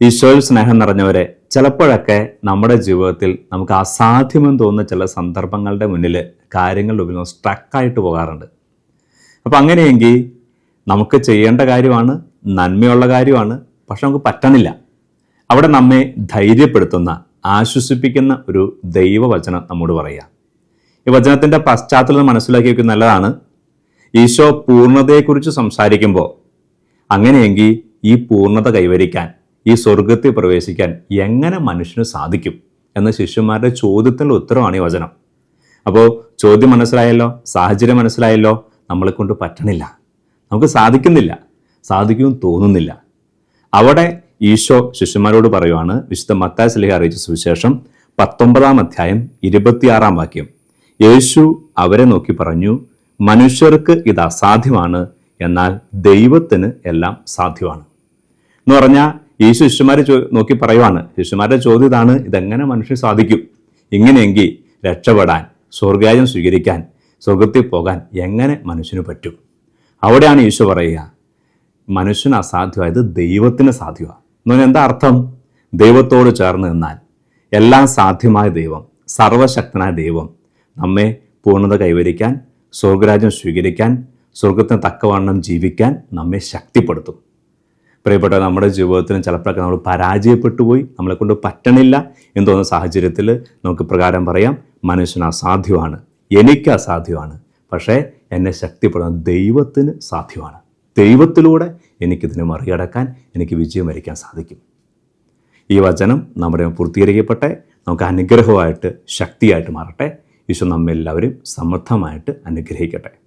ഈശോയിൽ സ്നേഹം നിറഞ്ഞവരെ ചിലപ്പോഴൊക്കെ നമ്മുടെ ജീവിതത്തിൽ നമുക്ക് അസാധ്യമെന്ന് തോന്നുന്ന ചില സന്ദർഭങ്ങളുടെ മുന്നിൽ കാര്യങ്ങളുടെ മുമ്പിൽ സ്ട്രക്കായിട്ട് പോകാറുണ്ട്. അപ്പം അങ്ങനെയെങ്കിൽ നമുക്ക് ചെയ്യേണ്ട കാര്യമാണ് നന്മയുള്ള കാര്യമാണ് പക്ഷെ നമുക്ക് പറ്റണില്ല. അവിടെ നമ്മെ ധൈര്യപ്പെടുത്തുന്ന ആശ്വസിപ്പിക്കുന്ന ഒരു ദൈവവചനം നമ്മോട് പറയുക. ഈ വചനത്തിന്റെ പശ്ചാത്തലം മനസ്സിലാക്കി വയ്ക്കുന്ന നല്ലതാണ്. ഈശോ പൂർണതയെക്കുറിച്ച് സംസാരിക്കുമ്പോൾ അങ്ങനെയെങ്കിൽ ഈ പൂർണത കൈവരിക്കാൻ ഈ സ്വർഗത്തിൽ പ്രവേശിക്കാൻ എങ്ങനെ മനുഷ്യന് സാധിക്കും എന്ന ശിഷ്യന്മാരുടെ ചോദ്യത്തിന്റെ ഉത്തരമാണ് ഈ വചനം. അപ്പോൾ ചോദ്യം മനസ്സിലായല്ലോ? സാഹചര്യം മനസ്സിലായല്ലോ? നമ്മളെ കൊണ്ട് പറ്റണില്ല. നമുക്ക് സാധിക്കുന്നില്ല. സാധിക്കുമെന്ന് തോന്നുന്നില്ല. അവിടെ ഈശോ ശിഷ്യന്മാരോട് പറയുവാണ് വിശുദ്ധ മത്തായ സ്ലിഹ അറിയിച്ച സുവിശേഷം പത്തൊമ്പതാം അധ്യായം ഇരുപത്തിയാറാം വാക്യം. യേശു അവരെ നോക്കി പറഞ്ഞു മനുഷ്യർക്ക് ഇത് അസാധ്യമാണ് എന്നാൽ ദൈവത്തിന് എല്ലാം സാധ്യമാണ്. എന്ന് പറഞ്ഞാൽ ഈ ശിഷ്യന്മാരെ നോക്കി പറയുവാണ് ശിഷ്യന്മാരുടെ ചോദ്യം ഇതാണ് ഇതെങ്ങനെ മനുഷ്യന് സാധിക്കും? ഇങ്ങനെയെങ്കിൽ രക്ഷപ്പെടാൻ സ്വർഗായം സ്വീകരിക്കാൻ സ്വർഗത്തിൽ പോകാൻ എങ്ങനെ മനുഷ്യന് പറ്റും? അവിടെയാണ് ഈശോ പറയുക മനുഷ്യന് അസാധ്യമായത് ദൈവത്തിന് സാധ്യമാണ് എന്ന് പറഞ്ഞാൽ എന്താ അർത്ഥം? ദൈവത്തോട് ചേർന്ന് നിന്നാൽ എല്ലാം സാധ്യമായ ദൈവം സർവശക്തനായ ദൈവം നമ്മെ പൂർണത കൈവരിക്കാൻ സ്വർഗരാജ്യം സ്വീകരിക്കാൻ സ്വർഗത്തിന് തക്കവണ്ണം ജീവിക്കാൻ നമ്മെ ശക്തിപ്പെടുത്തും. പ്രിയപ്പെട്ട നമ്മുടെ ജീവിതത്തിന് ചിലപ്പോഴൊക്കെ നമ്മൾ പരാജയപ്പെട്ടു പോയി നമ്മളെ കൊണ്ട് പറ്റണില്ല എന്ന് തോന്നുന്ന സാഹചര്യത്തിൽ നമുക്ക് പ്രകാരം പറയാം മനുഷ്യന് അസാധ്യമാണ്. എനിക്ക് അസാധ്യമാണ്. പക്ഷേ എന്നെ ശക്തിപ്പെടുന്ന ദൈവത്തിന് സാധ്യമാണ്. ദൈവത്തിലൂടെ എനിക്കിതിനെ മറികടക്കാൻ എനിക്ക് വിജയം വരിക്കാൻ സാധിക്കും. ഈ വചനം നമ്മുടെ പൂർത്തീകരിക്കപ്പെട്ടെ നമുക്ക് അനുഗ്രഹമായിട്ട് ശക്തിയായിട്ട് മാറട്ടെ. ഈശോ നമ്മെല്ലാവരും സമൃദ്ധമായിട്ട് അനുഗ്രഹിക്കട്ടെ.